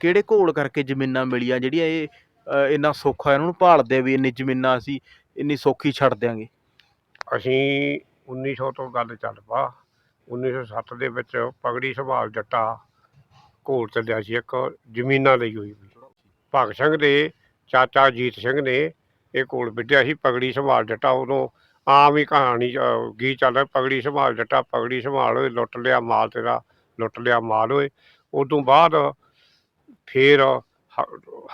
ਕਿਹੜੇ ਘੋਲ ਕਰਕੇ ਜ਼ਮੀਨਾਂ ਮਿਲੀਆਂ ਜਿਹੜੀਆਂ ਇਹ ਅ, ਇੰਨਾ ਸੌਖਾ ਇਹਨਾਂ ਨੂੰ ਭਾਲਦੇ ਆ ਵੀ ਇੰਨੀ ਜ਼ਮੀਨਾਂ ਅਸੀਂ ਇੰਨੀ ਸੌਖੀ ਛੱਡ ਦਿਆਂਗੇ? ਅਸੀਂ 1900 ਤੋਂ ਗੱਲ ਚੱਲ ਪਾ। 1907 ਦੇ ਵਿੱਚ ਪਗੜੀ ਸੰਭਾਲ ਜੱਟਾ ਘੋਲ ਚੱਲਿਆ ਸੀ ਇੱਕ ਜ਼ਮੀਨਾਂ ਲਈ ਹੋਈ ਵੀ ਭਗਤ ਸਿੰਘ ਦੇ ਚਾਚਾ ਜੀਤ ਸਿੰਘ ਨੇ ਇਹ ਘੋਲ ਵਿੱਢਿਆ ਸੀ ਪਗੜੀ ਸੰਭਾਲ ਜੱਟਾ। ਉਦੋਂ ਆਮ ਹੀ ਕਹਾਣੀ ਅਹ, ਗੀਤ ਚੱਲਦਾ ਰਿਹਾ ਪਗੜੀ ਸੰਭਾਲ ਜੱਟਾ ਪਗੜੀ ਸੰਭਾਲ ਹੋਏ ਲੁੱਟ ਲਿਆ ਮਾਲ ਤੇਰਾ ਲੁੱਟ ਲਿਆ ਮਾਲ ਹੋਏ। ਓਏ ਤੋਂ ਬਾਅਦ ਫਿਰ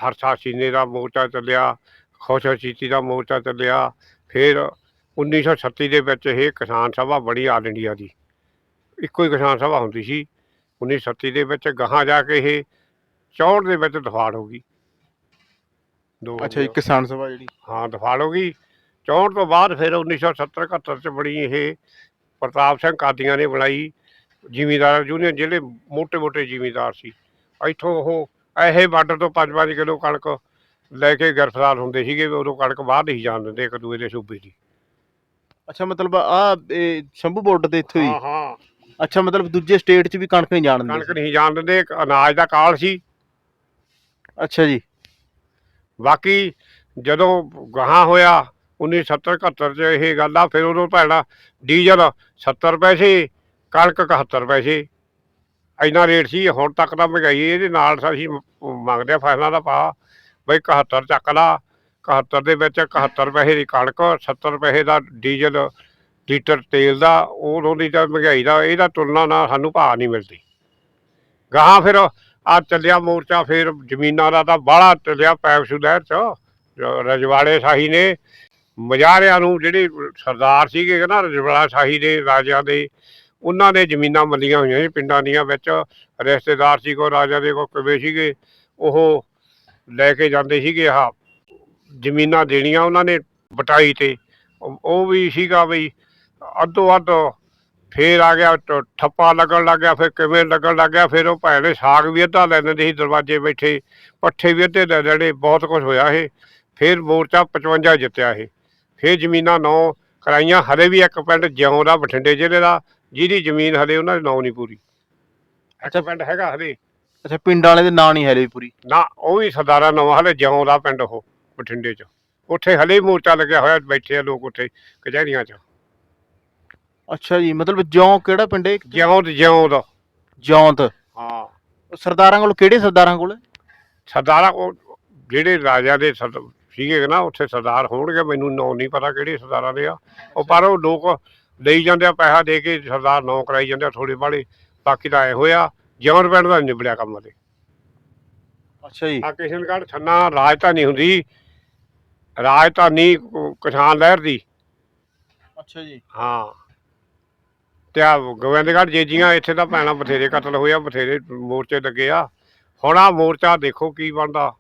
ਹਰਸਾ ਸੀਨੇ ਦਾ ਮੋਰਚਾ ਚੱਲਿਆ ਖੁਸ਼ਾ ਚੀਤੀ ਦਾ ਮੋਰਚਾ ਚੱਲਿਆ ਫਿਰ 1936 ਦੇ ਵਿੱਚ ਇਹ ਕਿਸਾਨ ਸਭਾ ਬਣੀ ਆਲ ਇੰਡੀਆ ਦੀ। ਇੱਕੋ ਹੀ ਕਿਸਾਨ ਸਭਾ ਹੁੰਦੀ ਸੀ। 1937 ਦੇ ਵਿੱਚ ਗਾਹਾਂ ਜਾ ਕੇ ਇਹ 64 ਦੇ ਵਿੱਚ ਦਫਾੜ ਹੋ ਗਈ। ਦੋ ਅੱਛਾ ਜੀ ਕਿਸਾਨ ਸਭਾ ਜਿਹੜੀ। ਹਾਂ ਦਫਾੜ ਹੋ ਗਈ। 64 ਤੋਂ ਬਾਅਦ ਫਿਰ 1970 71 ਚ ਬਣੀ ਇਹ ਪ੍ਰਤਾਪ ਸਿੰਘ ਕਾਦੀਆਂ ਨੇ ਬਣਾਈ। ਜ਼ਿਮੀਦਾਰ ਯੂਨੀਅਨ ਜਿਹੜੇ ਮੋٹے-ਮੋٹے ਜ਼ਿਮੀਦਾਰ ਸੀ। ਇੱਥੋਂ ਉਹ ਇਹੇ ਬਾਰਡਰ ਤੋਂ 5-5 ਕਿਲੋ ਕਣਕ ਲੈ ਕੇ ਗ੍ਰਿਫਤਾਰ ਹੁੰਦੇ ਸੀਗੇ ਵੀ ਉਦੋਂ ਕਣਕ ਬਾਹਰ ਨਹੀਂ ਜਾਣ ਦਿੰਦੇ ਇੱਕ ਦੂਏ ਦੇ ਸੂਬੇ ਦੀ। ਅੱਛਾ ਮਤਲਬ ਆ ਸ਼ੰਭੂ ਬਾਰਡਰ ਦੇ ਇੱਥੋਂ ਹੀ? ਹਾਂ ਹਾਂ। ਅੱਛਾ ਮਤਲਬ ਦੂਜੇ ਸਟੇਟ 'ਚ ਵੀ ਕਣਕ ਨਹੀਂ ਜਾਣ ਦਿੰਦੇ ਕਣਕ ਨਹੀਂ ਜਾਣ ਦਿੰਦੇ ਇੱਕ ਅਨਾਜ ਦਾ ਕਾਲ ਸੀ। ਅੱਛਾ ਜੀ। ਬਾਕੀ ਜਦੋਂ ਗਾਹਾਂ ਹੋਇਆ 1970 71 ਚ ਇਹ ਗੱਲ ਆ ਫਿਰ ਉਦੋਂ ਭੈਣਾ ਡੀਜ਼ਲ 70 ਪੈਸੇ ਕਣਕ 71 ਪੈਸੇ। ਇੰਨਾ ਰੇਟ ਸੀ, ਹੁਣ ਤੱਕ ਤਾਂ ਮਹਿੰਗਾਈ ਇਹਦੇ ਨਾਲ ਅਸੀਂ ਮੰਗਦੇ ਆ ਫਸਲਾਂ ਦਾ ਪਾ ਬਈ 71 ਚੱਕ ਲਾ 71 ਦੇ ਵਿੱਚ 71 ਪੈਸੇ ਦੀ ਕਣਕ 70 ਪੈਸੇ ਦਾ ਡੀਜ਼ਲ, ਲੀਟਰ ਤੇਲ ਦਾ ਉਹ ਦੀ ਤਾਂ ਮਹਿੰਗਾਈ ਦਾ, ਇਹਦਾ ਤੁਲਨਾ ਨਾਲ ਸਾਨੂੰ ਭਾਅ ਨਹੀਂ ਮਿਲਦੀ। ਗਾਹਾਂ ਫਿਰ ਆ ਚੱਲਿਆ ਮੋਰਚਾ, ਫਿਰ ਜ਼ਮੀਨਾਂ ਦਾ ਤਾਂ ਬਾਹਲਾ ਚੱਲਿਆ ਪੈਪਸੂ ਲਹਿਰ ਚ ਰਜਵਾੜੇ ਸ਼ਾਹੀ ਨੇ। ਮਜਾਰਿਆਂ ਨੂੰ ਜਿਹੜੇ ਸਰਦਾਰ ਸੀਗੇ ਨਾ, ਰਜਵਾੜਾ ਸ਼ਾਹੀ ਦੇ ਰਾਜਿਆਂ ਦੇ ਉਹਨਾਂ ਨੇ ਜ਼ਮੀਨਾਂ ਮੱਲੀਆਂ ਹੋਈਆਂ ਸੀ ਪਿੰਡਾਂ ਦੀਆਂ ਵਿੱਚ। ਰਿਸ਼ਤੇਦਾਰ ਸੀ ਕੋ ਰਾਜਾ ਦੇ ਕੋ ਕਿਵੇਂ ਸੀਗੇ, ਉਹ ਲੈ ਕੇ ਜਾਂਦੇ ਸੀਗੇ ਆਹ ਜ਼ਮੀਨਾਂ ਦੇਣੀਆਂ ਉਹਨਾਂ ਨੇ ਬਟਾਈ ਤੇ। ਉਹ ਵੀ ਸੀਗਾ ਬਈ ਅੱਧੋ ਅੱਧ ਫੇਰ ਆ ਗਿਆ, ਟ- ਠੱਪਾ ਲੱਗਣ ਲੱਗ ਗਿਆ, ਫਿਰ ਕਿਵੇਂ ਲੱਗਣ ਲੱਗ ਗਿਆ, ਫਿਰ ਉਹ ਭੈਣੇ ਸਾਗ ਵੀ ਅੱਧਾ ਲੈ ਲੈਂਦੇ ਸੀ ਦਰਵਾਜ਼ੇ ਬੈਠੇ, ਪੱਠੇ ਵੀ ਅੱਧੇ ਲੈ ਲੈਣੇ, ਬਹੁਤ ਕੁਝ ਹੋਇਆ ਇਹ। ਫਿਰ ਮੋਰਚਾ 55 ਜਿੱਤਿਆ ਇਹ। ਫਿਰ ਜ਼ਮੀਨਾਂ ਨੌ ਕਰਾਈਆਂ, ਹਲੇ ਵੀ ਇੱਕ ਪਿੰਡ ਜਿਉਂ ਦਾ, ਬਠਿੰਡੇ ਜ਼ਿਲ੍ਹੇ ਦਾ ਜਿਹਦੀ ਜ਼ਮੀਨ ਹਲੇ ਉਹਨਾਂ ਦੇ ਨਾਂ ਨਹੀਂ ਪੂਰੀ। ਅੱਛਾ। ਪਿੰਡ ਹੈਗਾ ਹਲੇ। ਅੱਛਾ ਪਿੰਡਾਂ ਵਾਲੇ ਦੇ ਨਾਂ ਨਹੀਂ ਹੈਲੇ ਪੂਰੀ। ਨਾ ਉਹ ਵੀ ਸਰਦਾਰਾ ਨਵਾਂ ਹਲੇ ਜਿਉਂ ਦਾ ਪਿੰਡ ਉਹ ਬਠਿੰਡੇ 'ਚ। ਉੱਥੇ ਹਲੇ ਮੋਰਚਾ ਲੱਗਿਆ ਹੋਇਆ ਬੈਠੇ ਆ ਲੋਕ ਉੱਥੇ ਕਚਹਿਰੀਆਂ 'ਚ। ਅੱਛਾ ਜੀ ਮਤਲਬ ਜਿਉਂ ਕਿਹੜਾ ਪਿੰਡ ਹੈ ਜਿਉਂ ਤੇ ਜਿਉਂ ਦਾ। ਜੌਂਤ ਹਾਂ। ਸਰਦਾਰਾਂ ਕੋਲ ਕਿਹੜੇ ਸਰਦਾਰਾਂ ਕੋਲ? ਸਰਦਾਰਾ ਉਹ ਜਿਹੜੇ ਰਾਜਾ ਦੇ ਸਰਦ- ਸੀਗੇ ਨਾ ਉੱਥੇ ਸਰਦਾਰ ਹੋਣਗੇ ਮੈਨੂੰ ਨਾਂ ਨਹੀਂ ਪਤਾ ਕਿਹੜੇ ਸਰਦਾਰਾਂ ਦੇ ਆ। ਉਹ ਪਰ ਉਹ ਲੋਕ ਲਈ ਜਾਂਦੇ ਆ ਪੈਸਾ ਦੇ ਕੇ ਸਰਦਾਰ ਨਾਂ ਕਰਾਈ ਜਾਂਦੇ ਆ ਥੋੜੇ ਬਾਲੇ ਬਾਕੀ ਤਾਂ ਐ ਹੋਇਆ ਜਿਉਂ ਪਿੰਡ ਦਾ ਨਿਬੜਿਆ ਕੰਮ ਤੇ ਅੱਛਾ ਜੀ। ਆ ਕਿਸ਼ਨਗੜ੍ਹ ਛੰਨਾ ਰਾਜਧਾਨੀ ਹੁੰਦੀ ਰਾਜਧਾਨੀ ਕਿਸਾਨ ਲਹਿਰ ਦੀ। ਅੱਛਾ ਜੀ। ਹਾਂ। ਤੇ ਆ ਗੋਬਿੰਦਗੜ੍ਹ ਜੇਜੀਆਂ ਇੱਥੇ ਤਾਂ ਭੈਣਾਂ ਬਥੇਰੇ ਕਤਲ ਹੋਇਆ ਬਥੇਰੇ ਮੋਰਚੇ ਲੱਗੇ ਆ। ਹੁਣ ਆ ਮੋਰਚਾ ਦੇਖੋ ਕੀ ਬਣਦਾ।